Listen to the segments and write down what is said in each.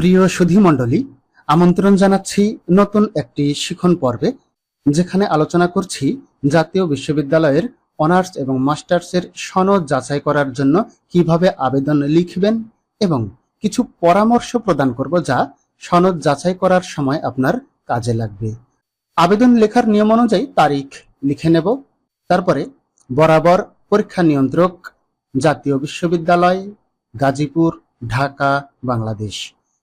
প্রিয় সুধী মণ্ডলী, আমন্ত্রণ জানাচ্ছি নতুন একটি শিখন পর্বে, যেখানে আলোচনা করছি জাতীয় বিশ্ববিদ্যালয়ের অনার্স এবং মাস্টার্সের সনদ যাচাই করার জন্য কীভাবে আবেদন লিখবেন এবং কিছু পরামর্শ প্রদান করব যা সনদ যাচাই করার সময় আপনার কাজে লাগবে। আবেদন লেখার নিয়ম অনুযায়ী তারিখ লিখে নেব, তারপরে বরাবর পরীক্ষা নিয়ন্ত্রক, জাতীয় বিশ্ববিদ্যালয়, গাজীপুর, ঢাকা, বাংলাদেশ।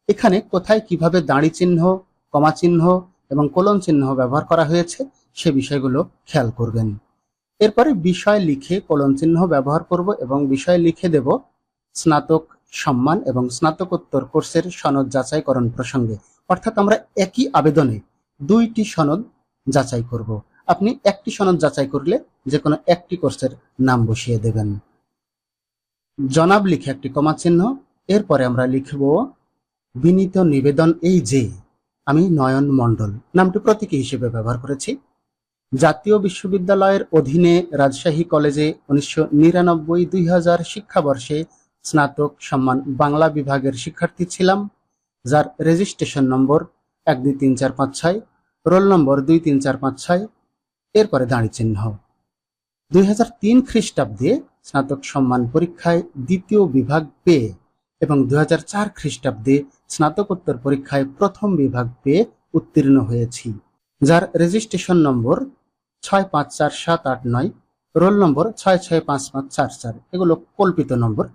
এখানে কোথায় কীভাবে দাঁড়ি চিহ্ন, কমা চিহ্ন এবং কোলন চিহ্ন ব্যবহার করা হয়েছে সে বিষয়গুলো খেয়াল করবেন। এরপরে বিষয় লিখে কোলন চিহ্ন ব্যবহার করব এবং বিষয় লিখে দেব স্নাতক সম্মান এবং স্নাতকোত্তর কোর্সের সনদ যাচাইকরণ প্রসঙ্গে। অর্থাৎ আমরা একই আবেদনে দুইটি সনদ যাচাই করব। আপনি একটি সনদ যাচাই করলে যে কোনো একটি কোর্সের নাম বসিয়ে দেবেন। জনাব লিখে একটি কমা চিহ্ন, এরপরে আমরা লিখব বিনীত নিবেদন এই যে, আমি নয়ন মণ্ডল নামটি প্রতীকী হিসেবে ব্যবহার করেছি। জাতীয় বিশ্ববিদ্যালয়ের অধীনে রাজশাহী কলেজে উনিশশো নিরানব্বই দুই হাজার শিক্ষাবর্ষে স্নাতক সম্মান বাংলা বিভাগের শিক্ষার্থী ছিলাম, যার রেজিস্ট্রেশন নম্বর এক দুই তিন চার পাঁচ ছয়, রোল নম্বর দুই তিন চার পাঁচ ছয়, এরপরে দাঁড়ি চিহ্ন। দুই হাজার তিন খ্রিস্টাব্দে স্নাতক সম্মান পরীক্ষায় দ্বিতীয় বিভাগ পেয়ে এবং দু হাজার চার খ্রিস্টাব্দে স্নাতকোত্তর পরীক্ষায় প্রথম বিভাগ পেয়ে উত্তীর্ণ হয়েছি, যার রেজিস্ট্রেশন নম্বর ছয় পাঁচ চার সাত আট নয় রোল নম্বর ছয় ছয় পাঁচ পাঁচ চার চার, এগুলো কল্পিত নম্বর।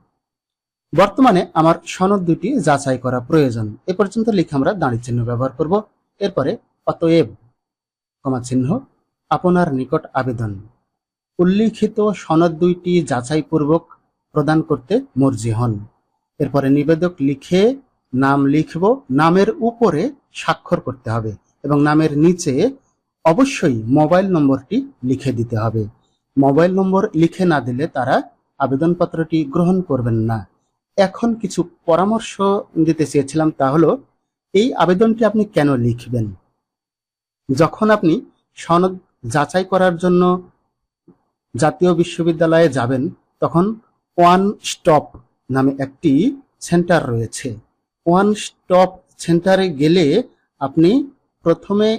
বর্তমানে আমার সনদ দুটি যাচাই করা প্রয়োজন, এ পর্যন্ত লিখে আমরা দাঁড়ি চিহ্ন ব্যবহার করব। এরপরে অতএব কমা চিহ্ন, আপনার নিকট আবেদন। উল্লিখিত সনদ দুইটি যাচাইপূর্বক প্রদান করতে মর্জি হন। এরপরে নিবেদক লিখে নাম লিখব। নামের উপরে স্বাক্ষর করতে হবে এবং নামের নিচে অবশ্যই মোবাইল নম্বরটি লিখে দিতে হবে। মোবাইল নম্বর লিখে না দিলে তারা আবেদনপত্রটি গ্রহণ করবেন না। এখন কিছু পরামর্শ দিতে চেয়েছিলাম, তা হলো, এই আবেদনটি আপনি কেন লিখবেন? যখন আপনি সনদ যাচাই করার জন্য জাতীয় বিশ্ববিদ্যালয়ে যাবেন, তখন ওয়ান স্টপ নামে একটি সেন্টার রয়েছে। ওয়ান স্টপ সেন্টারে গেলে আপনি প্রথমে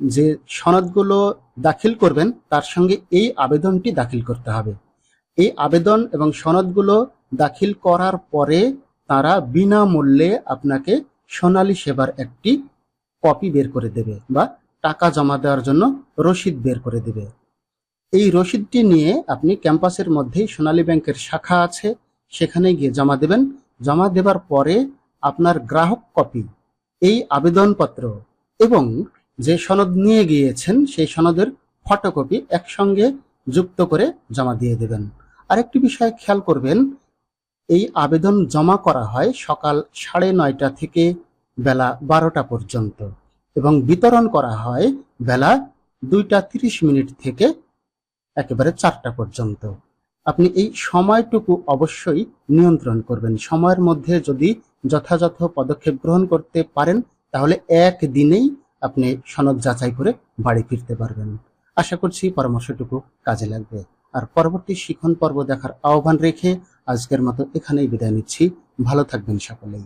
যে সনদগুলো দাখিল করবেন, তার সঙ্গে এই আবেদনটি দাখিল করতে হবে। এই আবেদন এবং সনদগুলো দাখিল করার পরে তারা বিনামূল্যে আপনাকে সোনালী সেবার একটি কপি বের করে দেবে বা টাকা জমা দেওয়ার জন্য রসিদ বের করে দেবে। এই রসিদটি নিয়ে আপনি ক্যাম্পাসের মধ্যেই সোনালী ব্যাংকের শাখা আছে। সেখানে গিয়ে জমা দেবেন। জমা দেবার পরে আপনার গ্রাহক কপি, এই আবেদনপত্র এবং যে সনদ নিয়ে গিয়েছেন, সেই সনদের ফটোকপি একসঙ্গে যুক্ত করে জমা দিয়ে দেবেন। আরেকটি বিষয় খেয়াল করবেন, এই আবেদন জমা করা হয় সকাল সাড়ে নয়টা থেকে বেলা বারোটা পর্যন্ত এবং বিতরণ করা হয় বেলা দুইটা তিরিশ মিনিট থেকে একেবারে চারটা পর্যন্ত। আপনি এই সময়টুকু অবশ্যই নিয়ন্ত্রণ করবেন। সময়ের মধ্যে যদি যথাযথ পদক্ষেপ গ্রহণ করতে পারেন, তাহলে এক দিনেই আপনি সনদ যাচাই করে বাড়ি ফিরতে পারবেন। আশা করছি পরামর্শটুকু কাজে লাগবে। আর পরবর্তী শিখন পর্ব দেখার আহ্বান রেখে আজকের মতো এখানেই বিদায় নিচ্ছি। ভালো থাকবেন সকলেই।